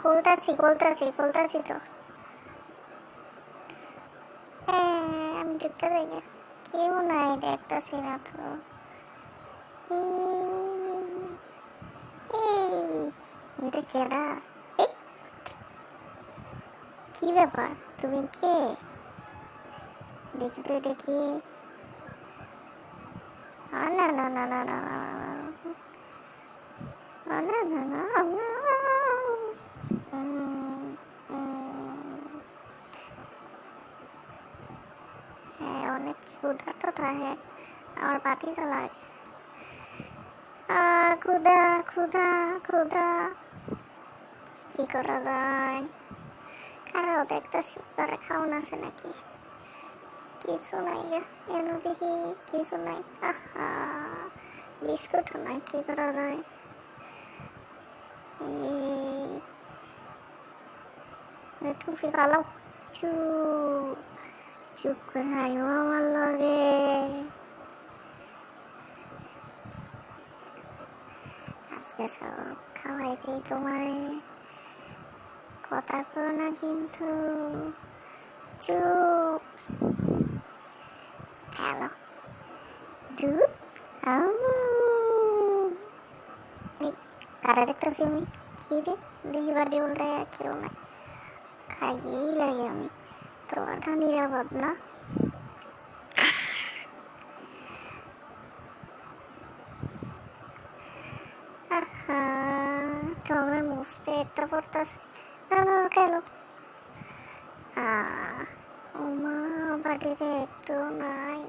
খুলতাছি খুলতাছি খুলতাছি তো হ্যাঁ আমি ঢুকতে দেখে কেউ নাই দেখতাছি না তো এটা কেডা কি ব্যাপার তুমি কে দেখি তো এটা কি না না না না না না, না, না। না না না না উম, উম। হ্যাঁ অনেক ক্ষুধা তো থাকে আমার পাতি তো লাগে ক্ষুধা ক্ষুধা ক্ষুধা কি করা যায় কারাও দেখতেছি তারা খাওয়ান আছে নাকি কিছু নাই গে এন দেখি কিছু নাই আহা বিস্কুটও নাই কি করা যায় টুপি ভালো চুপ চুপ করে আয়ো আমার লগে। আজকে সব খাওয়াই দিই তোমারে। কথা করো না কিন্তু। চুপ। হ্যালো। দুধ। এই কারা দেখতেছি আমি। কি রে দেখি বাড়ি উল্টায় কেউ নাই। খাইয়েই লাগে আমি। তোমারটা নিরাপদ না? টমের মুছতে একটা পড়তেছে। না না গেল ওমা বাড়িতে একটু নাই।